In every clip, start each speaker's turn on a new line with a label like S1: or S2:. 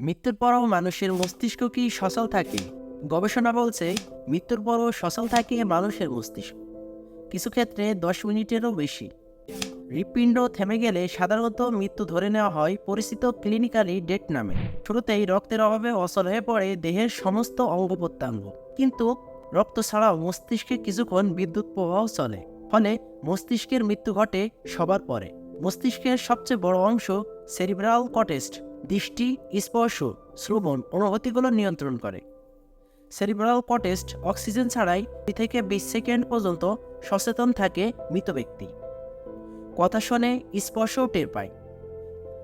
S1: মৃত্যুর পরও মানুষের মস্তিষ্ক কি সচল থাকে? গবেষণা বলছে, মৃত্যুর পরও সচল থাকে মানুষের মস্তিষ্ক। কিছু ক্ষেত্রে দশ মিনিটেরও বেশি। হৃৎপিণ্ড থেমে গেলে সাধারণত মৃত্যু ধরে নেওয়া হয় পরিচিত ক্লিনিক্যালি ডেট নামে। শুরুতেই রক্তের অভাবে অচল হয়ে পড়ে দেহের সমস্ত অঙ্গ প্রত্যঙ্গ। কিন্তু রক্ত ছাড়াও মস্তিষ্কে কিছুক্ষণ বিদ্যুৎ প্রবাহ চলে। ফলে মস্তিষ্কের মৃত্যু ঘটে সবার পরে। মস্তিষ্কের সবচেয়ে বড় অংশ সেরিব্রাল কটেস্ট। দৃষ্টি, স্পর্শ, শ্রবণ, অনুভূতিগুলো নিয়ন্ত্রণ করে। সেরিব্রাল কটেস্ট অক্সিজেন ছাড়াই দুই থেকে বিশ সেকেন্ড পর্যন্ত সচেতন থাকে মৃত ব্যক্তি। কথা শোনে স্পর্শও টের পায়।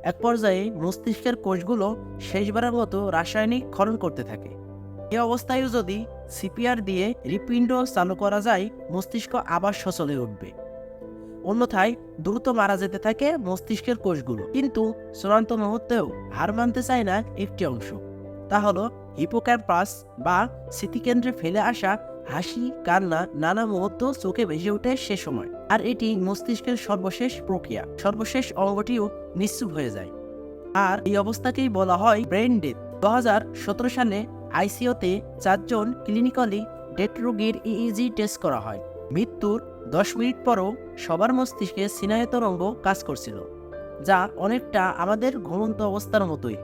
S1: এক পর্যায়ে মস্তিষ্কের কোষগুলো শেষবারের মতো রাসায়নিক ক্ষরণ করতে থাকে। এ অবস্থায়ও যদি সিপিআর দিয়ে হৃৎপিণ্ড চালু করা যায়, মস্তিষ্ক আবার সচলে উঠবে। অন্যথায় দ্রুত মারা যেতে থাকে মস্তিষ্কের কোষগুলো। কিন্তু চূড়ান্ত মুহূর্তেও হার মানতে চায় না একটি অংশ। তা হলো হিপোক্যাম্পাস বা স্মৃতিকেন্দ্রে ফেলে আসা হাসি, কান্না, নানা মুহূর্ত চোখে ভেসে ওঠে সে সময়। আর এটি মস্তিষ্কের সর্বশেষ প্রক্রিয়া। সর্বশেষ অঙ্গটিও নিশ্চুপ হয়ে যায়। আর এই অবস্থাকেই বলা হয় ব্রেন ডেথ। দু হাজার সতেরো সালে আইসিওতে চারজন ক্লিনিক্যালি ডেট রোগীর ইইজি টেস্ট করা হয়। মৃত্যুর দশ মিনিট পরও সবার মস্তিষ্কে সিনায়তরঙ্গ কাজ করছিল, যা অনেকটা আমাদের ঘুমন্ত অবস্থার মতোই।